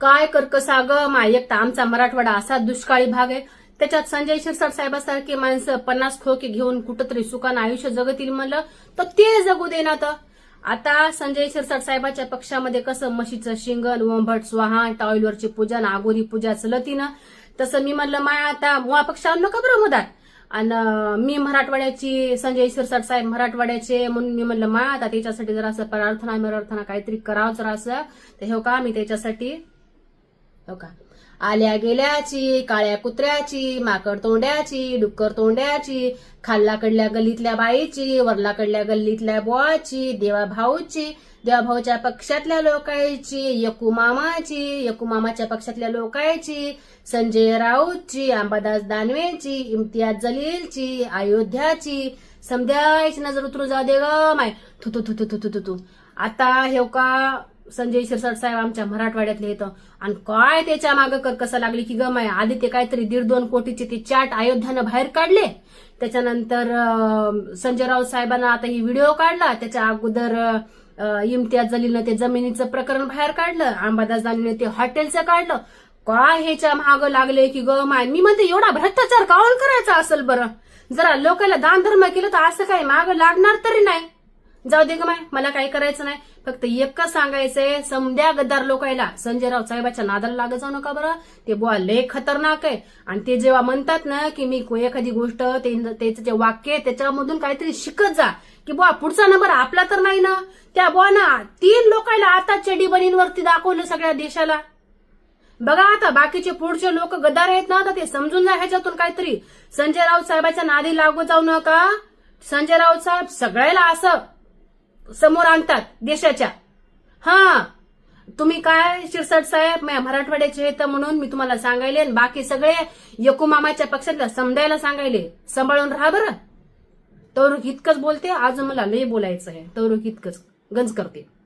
काय कर्कसा ग माय आमचा मराठवाडा असा दुष्काळी भाग आहे. त्याच्यात संजय शिरसाट साहेबासारखी माणसं पन्नास खोके घेऊन कुठंतरी सुखान आयुष्य जगतील म्हणलं तर ते जगू देणार तर. आता संजय शिरसाट साहेबाच्या पक्षामध्ये कसं म्हशीचं शिंगण वंभट स्वाहाण टॉयलवरची पूजन आगोरी पूजा चलतीनं तसं मी म्हणलं माय आता मुळा पक्षावर नका बरं आणि मी मराठवाड्याची संजय शिरसाट साहेब मराठवाड्याचे म्हणून मी म्हणलं माया आता त्याच्यासाठी जर असं प्रार्थना मिरार्थना काहीतरी करावं जर असं तर हो का मी त्याच्यासाठी हो का? आल्या गेल्याची काळ्या कुत्र्याची माकड तोंड्याची डुक्कर तोंड्याची खाल्लाकडल्या गल्लीतल्या बाईची वरलाकडल्या गल्लीतल्या बोळाची देवा भाऊची देवाभाऊच्या पक्षातल्या लोकायची यकू मामाची यकू मामाच्या पक्षातल्या लोकायची संजय राऊतची अंबादास दानवेची इम्तियाज जलीलची अयोध्याची समध्याची नजर उतरू जाऊ दे ग माय. थु थुथु थुथु थु आता हे हो का संजय शिरसाट साहेब आमच्या मराठवाड्यातले येतं. आणि काय त्याच्या मागं कर कसं लागली की गमाय आधी ते काहीतरी दीड दोन कोटीचे ते चाट अयोध्यानं बाहेर काढले. त्याच्यानंतर संजयराव संजय साहेबांना आता ही व्हिडिओ काढला. त्याच्या अगोदर इम्तियाज जलीलनं ते जमिनीचं प्रकरण बाहेर काढलं. अंबादास दानीने ते हॉटेलचं काढलं. काय ह्याच्या मागं लागले की ग माय? मी म्हणते एवढा भ्रष्टाचार काऊन करायचा असेल बरं? जरा लोकांना दान धर्म केलं तर असं काही मागं लागणार तरी नाही. जाऊ दे ग माय मला काही करायचं नाही. फक्त एकच सांगायचंय समद्या गद्दार लोकायला संजय राऊत साहेबाच्या नादाला लागत जाऊ नका बरं. ते बुवा लय खतरनाक आहे. आणि ते जेव्हा म्हणतात ना की मी एखादी गोष्ट ते- त्याचं जे वाक्य आहे, त्याच्यामधून काहीतरी शिकत जा. की बुवा पुढचा नंबर आपला तर नाही ना. त्या बुवा ना तीन लोकायला आता चेडी बनींवरती दाखवलं सगळ्या देशाला. बघा आता बाकीचे पुढचे लोक गद्दार आहेत ना तर ते समजून जा ह्याच्यातून काहीतरी. संजय राऊत साहेबाच्या नादी लागू जाऊ नका. संजय राऊत साहेब सगळ्याला असं. समोर आणतात देशाच्या. हा. तुम्ही काय शिरसाट साहेब माझ्या मराठवाड्याचे तर म्हणून मी तुम्हाला सांगायले आणि बाकी सगळे यकुमामाच्या पक्षातल्या समजायला सांगायले. सांभाळून राहा बरं. तवरुक इतकंच बोलते आज मला लय बोलायचं आहे तवरुक इतकंच गंज करते.